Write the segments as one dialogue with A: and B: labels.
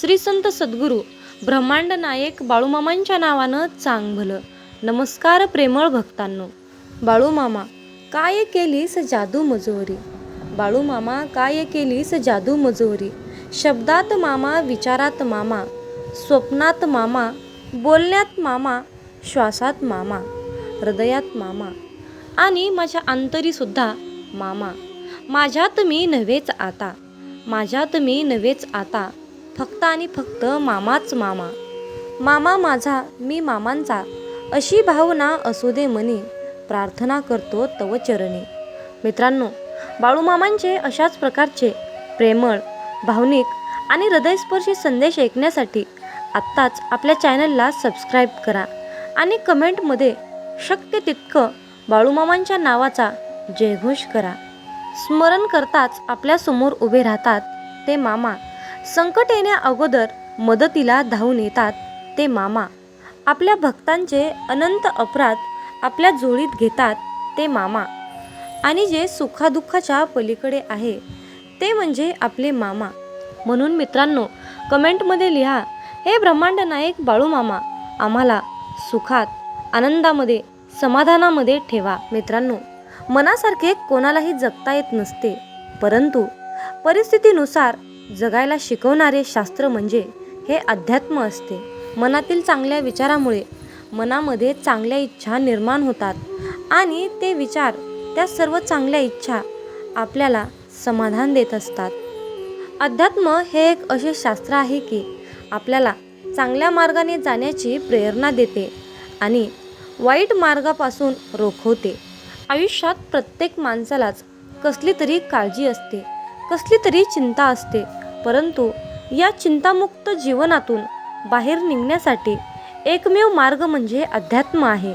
A: श्री संत सद्गुरू ब्रह्मांड नायक बाळूमामांच्या नावानं चांग भलं नमस्कार प्रेमळ भक्तांनो. बाळूमामा काय केलीस जादू मजोरी? बाळूमामा काय केलीस जादू मजोरी? शब्दात मामा विचारात मामा स्वप्नात मामा बोलण्यात मामा श्वासात मामा हृदयात मामा आणि माझ्या अंतरीसुद्धा मामा. माझ्यात मी नव्हेच आता. माझ्यात मी नव्हेच आता. फक्त आणि फक्त मामाच मामा. मामा माझा मी मामांचा. अशी भावना असू दे मनी प्रार्थना करतो तव चरणी. मित्रांनो बाळूमामांचे अशाच प्रकारचे प्रेमळ भावनिक आणि हृदयस्पर्शी संदेश ऐकण्यासाठी आत्ताच आपल्या चॅनलला सबस्क्राईब करा आणि कमेंटमध्ये शक्य तितकं बाळूमामांच्या नावाचा जयघोष करा. स्मरण करताच आपल्यासमोर उभे राहतात ते मामा. संकट येण्या अगोदर मदतीला धावून येतात ते मामा. आपल्या भक्तांचे अनंत अपराध आपल्या झोळीत घेतात ते मामा. आणि जे सुखादुःखाच्या पलीकडे आहे ते म्हणजे आपले मामा. म्हणून मित्रांनो कमेंटमध्ये लिहा हे ब्रह्मांड नायक बाळू मामा आम्हाला सुखात आनंदामध्ये समाधानामध्ये ठेवा. मित्रांनो मनासारखे कोणालाही जगता येत नसते. परंतु परिस्थितीनुसार जगायला शिकवणारे शास्त्र म्हणजे हे अध्यात्म असते. मनातील चांगल्या विचारामुळे मनामध्ये चांगल्या इच्छा निर्माण होतात आणि ते विचार त्या सर्व चांगल्या इच्छा आपल्याला समाधान देत असतात. अध्यात्म हे एक असे शास्त्र आहे की आपल्याला चांगल्या मार्गाने जाण्याची प्रेरणा देते आणि वाईट मार्गापासून रोखवते. आयुष्यात प्रत्येक माणसालाच कसली तरी काळजी असते. कसली तरी चिंता असते. परंतु या चिंतामुक्त जीवनातून बाहेर निघण्यासाठी एकमेव मार्ग म्हणजे अध्यात्म आहे.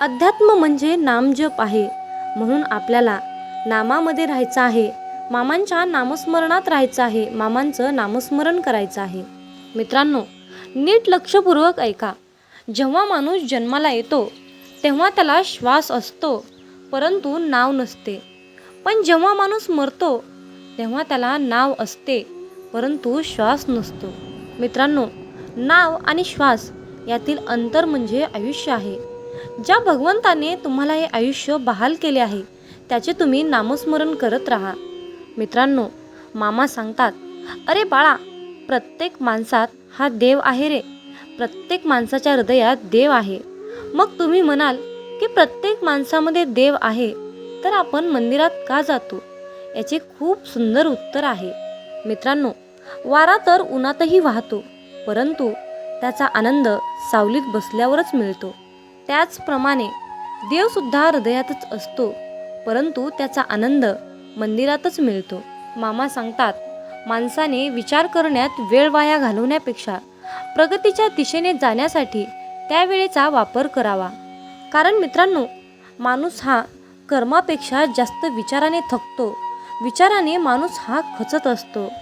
A: अध्यात्म म्हणजे नामजप आहे. म्हणून आपल्याला नामामध्ये राहायचं आहे. मामांच्या नामस्मरणात राहायचं आहे. मामांचं नामस्मरण करायचं आहे. मित्रांनो नीट लक्षपूर्वक ऐका. जेव्हा माणूस जन्माला येतो तेव्हा त्याला श्वास असतो परंतु नाव नसते. पण जेव्हा माणूस मरतो तेव्हा त्याला नाव असते परंतु श्वास नसतो. मित्रांनो नाव आणि श्वास यातील अंतर म्हणजे आयुष्य आहे. ज्या भगवंताने तुम्हाला हे आयुष्य बहाल केले आहे त्याचे तुम्ही नामस्मरण करत राहा. मित्रांनो मामा सांगतात अरे बाळा प्रत्येक माणसात हा देव आहे रे. प्रत्येक माणसाच्या हृदयात देव आहे. मग तुम्ही म्हणाल की प्रत्येक माणसामध्ये देव आहे तर आपण मंदिरात का जातो? याचे खूप सुंदर उत्तर आहे. मित्रांनो वारा तर उन्हातही वाहतो परंतु त्याचा आनंद सावलीत बसल्यावरच मिळतो. त्याचप्रमाणे देवसुद्धा हृदयातच असतो परंतु त्याचा आनंद मंदिरातच मिळतो. मामा सांगतात माणसाने विचार करण्यात वेळ वाया घालवण्यापेक्षा प्रगतीच्या दिशेने जाण्यासाठी त्यावेळेचा वापर करावा. कारण मित्रांनो माणूस हा कर्मापेक्षा जास्त विचाराने थकतो विचाराने माणूस हा खचत असतो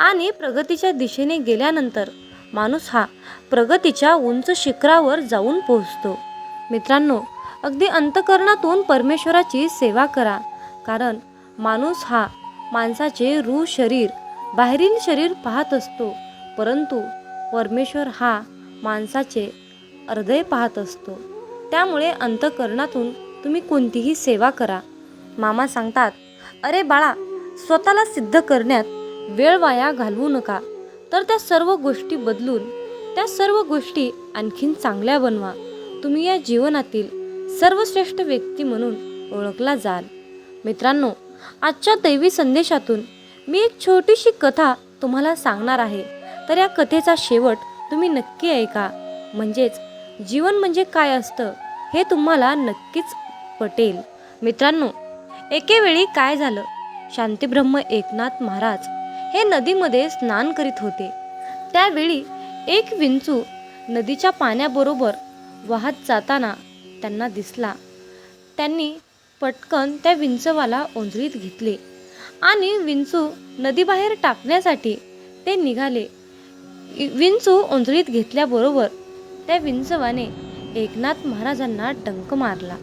A: आणि प्रगतीच्या दिशेने गेल्यानंतर माणूस हा प्रगतीच्या उंच शिखरावर जाऊन पोहोचतो. मित्रांनो अगदी अंतकरणातून परमेश्वराची सेवा करा कारण माणूस हा माणसाचे रू शरीर बाहेरील शरीर पाहत असतो परंतु परमेश्वर हा माणसाचे हृदय पाहत असतो. त्यामुळे अंतकरणातून तुम्ही कोणतीही सेवा करा. मामा सांगतात अरे बाळा स्वतःला सिद्ध करण्यात वेळ वाया घालवू नका. तर त्या सर्व गोष्टी बदलून त्या सर्व गोष्टी आणखीन चांगल्या बनवा. तुम्ही या जीवनातील सर्वश्रेष्ठ व्यक्ती म्हणून ओळखला जाल. मित्रांनो आजच्या दैवी संदेशातून मी एक छोटीशी कथा तुम्हाला सांगणार आहे. तर या कथेचा शेवट तुम्ही नक्की ऐका. म्हणजेच जीवन म्हणजे काय असतं हे तुम्हाला नक्कीच पटेल. मित्रांनो एकेवेळी काय झालं? शांतीब्रह्म एकनाथ महाराज हे नदीमध्ये स्नान करीत होते. त्यावेळी एक विंचू नदीच्या पाण्याबरोबर वाहत जाताना त्यांना दिसला. त्यांनी पटकन त्या विंचवाला ओंजळीत घेतले आणि विंचू नदीबाहेर टाकण्यासाठी ते निघाले. विंचू ओंजळीत घेतल्याबरोबर त्या विंचवाने एकनाथ महाराजांना डंक मारला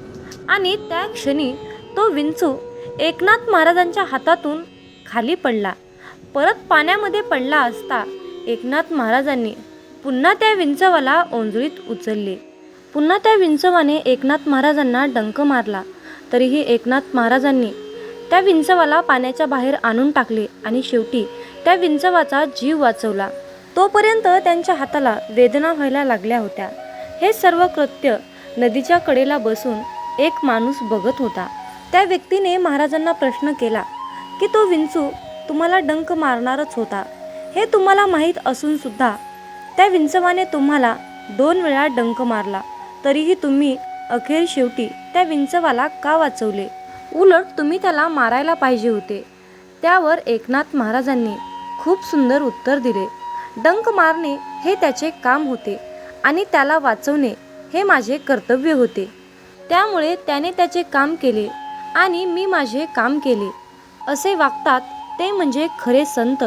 A: आणि त्या क्षणी तो विंचू एकनाथ महाराजांच्या हातातून खाली पडला. परत पाण्यामध्ये पडला असता एकनाथ महाराजांनी पुन्हा त्या विंचवाला ओंजळीत उचलले. पुन्हा त्या विंचवाने एकनाथ महाराजांना डंक मारला. तरीही एकनाथ महाराजांनी त्या विंचवाला पाण्याच्या बाहेर आणून टाकले आणि शेवटी त्या विंचवाचा जीव वाचवला. तोपर्यंत त्यांच्या हाताला वेदना व्हायला लागल्या होत्या. हे सर्व कृत्य नदीच्या कडेला बसून एक माणूस बघत होता. त्या व्यक्तीने महाराजांना प्रश्न केला की तो विंचू तुम्हाला डंक मारणारच होता. हे तुम्हाला माहीत असून सुद्धा त्या विंचवाने तुम्हाला दोन वेळा डंक मारला. तरीही तुम्ही अखेर शेवटी त्या विंचवाला का वाचवले? उलट तुम्ही त्याला मारायला पाहिजे होते. त्यावर एकनाथ महाराजांनी खूप सुंदर उत्तर दिले. डंक मारणे हे त्याचे काम होते आणि त्याला वाचवणे हे माझे कर्तव्य होते. त्यामुळे त्याने त्याचे काम केले. आणि मी माझे काम केले. असे वागतात ते म्हणजे खरे संत.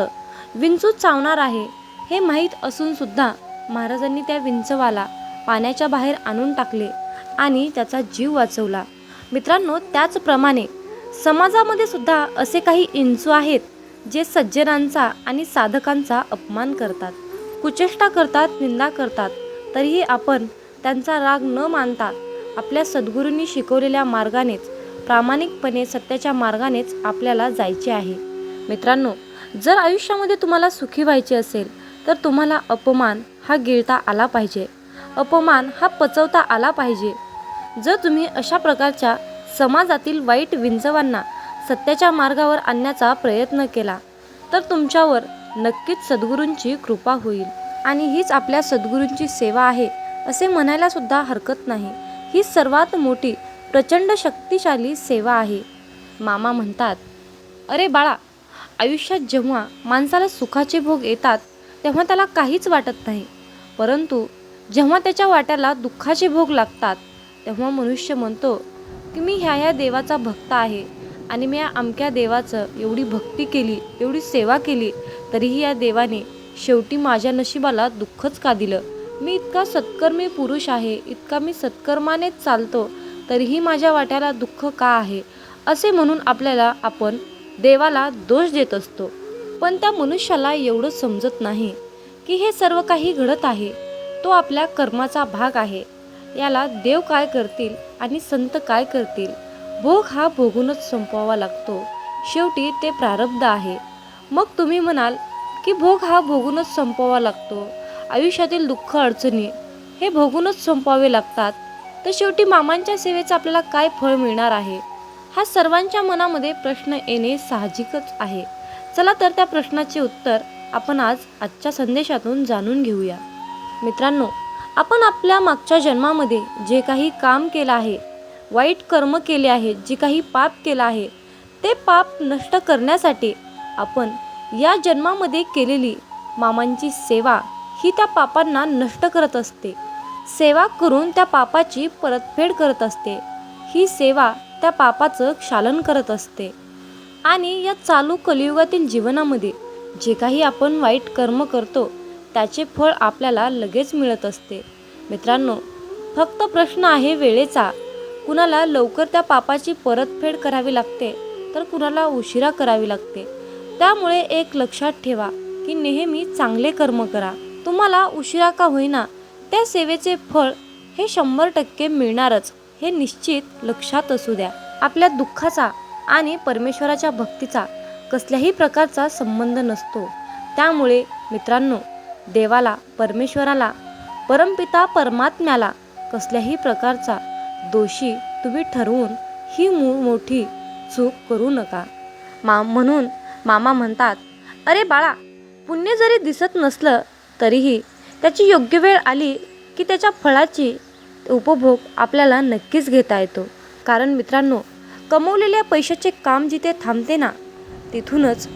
A: विंचू चावणार आहे हे माहीत असून सुद्धा महाराजांनी त्या विंचवाला पाण्याच्या बाहेर आणून टाकले आणि त्याचा जीव वाचवला. मित्रांनो त्याचप्रमाणे समाजामध्ये सुद्धा असे काही इंचू आहेत जे सज्जनांचा आणि साधकांचा अपमान करतात. कुचेष्टा करतात निंदा करतात. तरीही आपण त्यांचा राग न मानता आपल्या सद्गुरूंनी शिकवलेल्या मार्गानेच प्रामाणिकपणे सत्याच्या मार्गानेच आपल्याला जायचे आहे. मित्रांनो जर आयुष्यामध्ये तुम्हाला सुखी व्हायचे असेल तर तुम्हाला अपमान हा गिळता आला पाहिजे. अपमान हा पचवता आला पाहिजे. जर तुम्ही अशा प्रकारच्या समाजातील वाईट विंचवांना सत्याच्या मार्गावर आणण्याचा प्रयत्न केला तर तुमच्यावर नक्कीच सद्गुरूंची कृपा होईल. आणि हीच आपल्या सद्गुरूंची सेवा आहे असे म्हणायला सुद्धा हरकत नाही. ही सर्वात मोठी प्रचंड शक्तिशाली सेवा आहे. मामा म्हणतात अरे बाळा आयुष्यात जेव्हा माणसाला सुखाचे भोग येतात तेव्हा त्याला काहीच वाटत नाही. परंतु जेव्हा त्याच्या वाट्याला दुःखाचे भोग लागतात तेव्हा मनुष्य म्हणतो की मी ह्या ह्या देवाचा भक्त आहे आणि मी या अमक्या देवाचं एवढी भक्ती केली एवढी सेवा केली तरीही या देवाने शेवटी माझ्या नशिबाला दुःखच का दिलं? मी इतका सत्कर्मी पुरुष आहे इतका मी सत्कर्मानेच चालतो तरीही माझ्या वाट्याला दुःख का आहे? असे म्हणून आपल्याला आपण देवाला दोष देत असतो. पण त्या मनुष्याला एवढं समजत नाही की हे सर्व काही घडत आहे. तो आपल्या कर्माचा भाग आहे. याला देव काय करतील आणि संत काय करतील भोग हा भोगूनच संपवावा लागतो. शेवटी ते प्रारब्ध आहे. मग तुम्ही म्हणाल की भोग हा भोगूनच संपवावा लागतो. आयुष्यातील दुःख अडचणी हे भोगूनच संपवावे लागतात. तर शेवटी मामांच्या सेवेचं आपल्याला काय फळ मिळणार आहे? हा सर्वांच्या मनामध्ये प्रश्न येणे साहजिकच आहे. चला तर त्या प्रश्नाचे उत्तर आपण आज आजच्या संदेशातून जाणून घेऊया. मित्रांनो आपण आपल्या मागच्या जन्मामध्ये जे काही काम केलं आहे वाईट कर्म केले आहे जे काही पाप केलं आहे ते पाप नष्ट करण्यासाठी आपण या जन्मामध्ये केलेली मामांची सेवा ही त्या पापांना नष्ट करत असते. सेवा करून त्या पापाची परतफेड करत असते. ही सेवा त्या पापाचं क्षालन करत असते. आणि या चालू कलियुगातील जीवनामध्ये जे काही आपण वाईट कर्म करतो त्याचे फळ आपल्याला लगेच मिळत असते. मित्रांनो फक्त प्रश्न आहे वेळेचा. कुणाला लवकर त्या पापाची परतफेड करावी लागते तर कुणाला उशिरा करावी लागते. त्यामुळे एक लक्षात ठेवा की नेहमी चांगले कर्म करा. तुम्हाला उशिरा का होईना त्या सेवेचे फळ हे शंभर टक्के मिळणारच हे निश्चित लक्षात असू द्या. आपल्या दुःखाचा आणि परमेश्वराच्या भक्तीचा कसल्याही प्रकारचा संबंध नसतो. त्यामुळे मित्रांनो देवाला परमेश्वराला परमपिता परमात्म्याला कसल्याही प्रकारचा दोषी तुम्ही ठरवून ही मो मोठी चूक करू नका. मा म्हणून मामा म्हणतात अरे बाळा पुण्य जरी दिसत नसलं तरीही त्याची योग्य वेळ आली की त्याच्या फळाची उपभोग आपल्याला नक्कीच घेता येतो. कारण मित्रांनो कमवलेल्या पैशाचे काम जिथे थांबते ना तिथूनच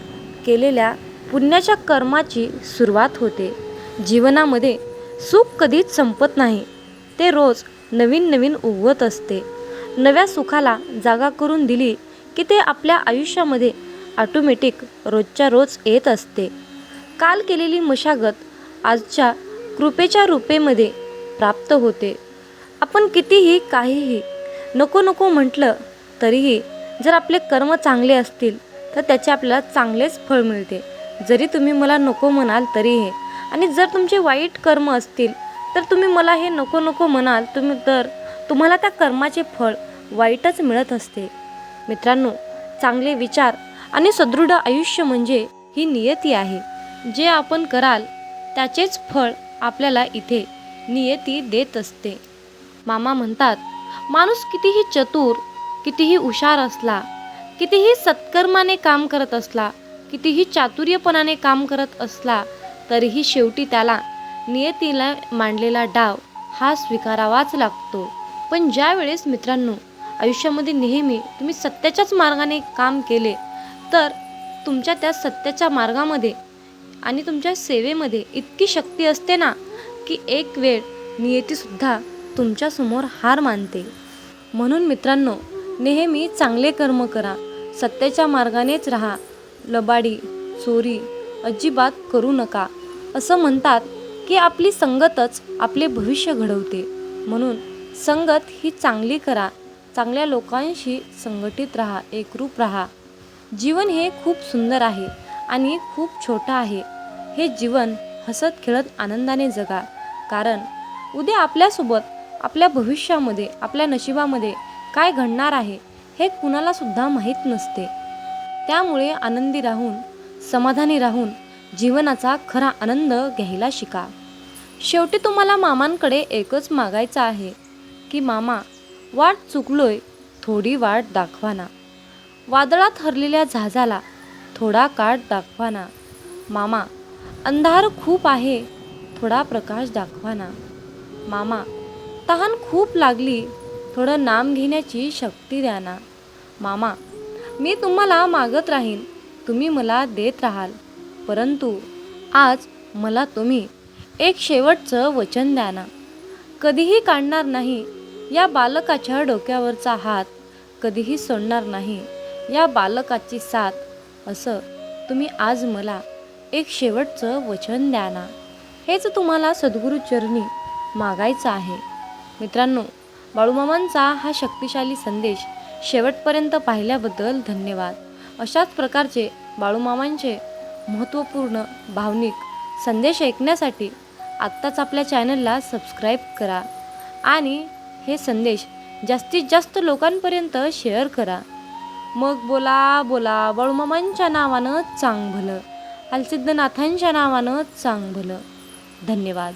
A: केलेल्या पुण्याच्या कर्माची सुरुवात होते. जीवनामध्ये सुख कधीच संपत नाही. ते रोज नवीन नवीन उगवत असते. नव्या सुखाला जागा करून दिली की ते आपल्या आयुष्यामध्ये ऑटोमॅटिक रोजच्या रोज येत असते. काल केलेली मशागत आजच्या कृपेच्या रूपेमध्ये प्राप्त होते. आपण कितीही काहीही नको नको म्हटलं तरीही जर आपले कर्म चांगले असतील तर त्याचे आपल्याला चांगलेच फळ मिळते. जरी तुम्ही मला नको म्हणाल तरीही आणि जर तुमचे वाईट कर्म असतील तर तुम्ही मला हे नको नको म्हणाल तुम्ही तर तुम्हाला त्या कर्माचे फळ वाईटच मिळत असते. मित्रांनो चांगले विचार आणि सदृढ आयुष्य म्हणजे ही नियती आहे. जे आपण कराल त्याचेच फळ आपल्याला इथे नियती देत असते. मामा म्हणतात माणूस कितीही चतुर कितीही हुशार असला कितीही सत्कर्माने काम करत असला कितीही चातुर्यपणाने काम करत असला तरीही शेवटी त्याला नियतीला मांडलेला डाव हा स्वीकारावाच लागतो. पण ज्या वेळेस मित्रांनो आयुष्यामध्ये नेहमी तुम्ही सत्याच्याच मार्गाने काम केले तर तुमच्या त्या सत्याच्या मार्गामध्ये आणि तुमच्या सेवेमध्ये इतकी शक्ती असते ना की एक वेळ नियतीसुद्धा तुमच्यासमोर हार मानते. म्हणून मित्रांनो नेहमी चांगले कर्म करा. सत्याच्या मार्गानेच राहा. लबाडी चोरी अजिबात करू नका. असं म्हणतात की आपली संगतच आपले भविष्य घडवते. म्हणून संगत ही चांगली करा. चांगल्या लोकांशी संघटित राहा एकरूप राहा. जीवन हे खूप सुंदर आहे. आणि खूप छोटं आहे. हे जीवन हसत खेळत आनंदाने जगा. कारण उद्या आपल्यासोबत आपल्या भविष्यामध्ये आपल्या नशिबामध्ये काय घडणार आहे हे कुणाला सुद्धा माहीत नसते. त्यामुळे आनंदी राहून समाधानी राहून जीवनाचा खरा आनंद घ्यायला शिका. शेवटी तुम्हाला मामांकडे एकच मागायचं आहे की मामा वाट चुकलोय थोडी वाट दाखवाना. वादळात हरलेल्या जहाजाला थोडा काठ दाखवाना. मामा अंधार खूप आहे थोडा प्रकाश दाखवा ना मामा तहान खूप लागली थोडं नाम घेण्याची शक्ती द्या ना मामा मी तुम्हाला मागत राहीन तुम्ही मला देत राहाल. परंतु आज मला तुम्ही एक शेवटचं वचन द्या ना कधीही काढणार नाही या बालकाच्या डोक्यावरचा हात कधीही सोडणार नाही या बालकाची साथ असं तुम्ही आज मला एक शेवटचं वचन द्या ना. हेच तुम्हाला सद्गुरूचरणी मागायचं आहे. मित्रांनो बाळूमामांचा हा शक्तिशाली संदेश शेवटपर्यंत पाहिल्याबद्दल धन्यवाद. अशाच प्रकारचे बाळूमामांचे महत्त्वपूर्ण भावनिक संदेश ऐकण्यासाठी आत्ताच आपल्या चॅनलला सबस्क्राईब करा आणि हे संदेश जास्तीत जास्त लोकांपर्यंत शेअर करा. मग बोला बोला बाळूमामांच्या नावानं चांग भलं अलसिद्धनाथांच्या नावानं चांग भलं धन्यवाद.